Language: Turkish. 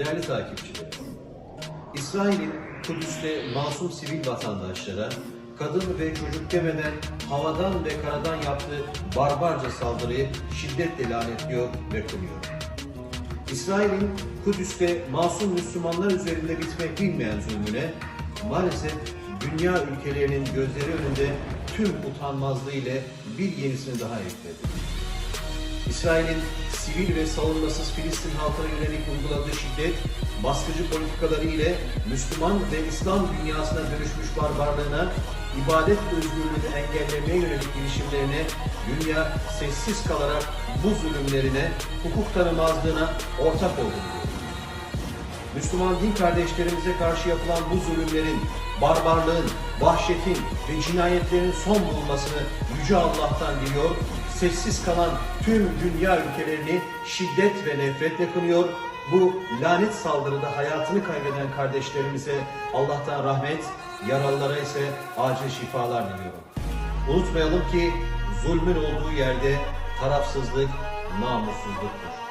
Değerli takipçilerim, İsrail'in Kudüs'te masum sivil vatandaşlara kadın ve çocuk demeden havadan ve karadan yaptığı barbarca saldırıyı şiddetle lanetliyor ve kınıyor. İsrail'in Kudüs'te masum Müslümanlar üzerinde bitmek bilmeyen zulmüne maalesef dünya ülkelerinin gözleri önünde tüm utanmazlığı ile bir yenisini daha ekledi. İsrail'in sivil ve savunmasız Filistin halkına yönelik uyguladığı şiddet, baskıcı politikaları ile Müslüman ve İslam dünyasına dönüşmüş barbarlığına, ibadet özgürlüğünü engellemeye yönelik girişimlerine, dünya sessiz kalarak bu zulümlerine, hukuk tanımazlığına ortak oldu. Müslüman din kardeşlerimize karşı yapılan bu zulümlerin, barbarlığın, vahşetin ve cinayetlerin son bulmasını Yüce Allah'tan diliyor, sessiz kalan tüm dünya ülkelerini şiddet ve nefretle kınıyor, bu lanet saldırıda hayatını kaybeden kardeşlerimize Allah'tan rahmet, yaralılara ise acil şifalar diliyorum. Unutmayalım ki zulmün olduğu yerde tarafsızlık namussuzluktur.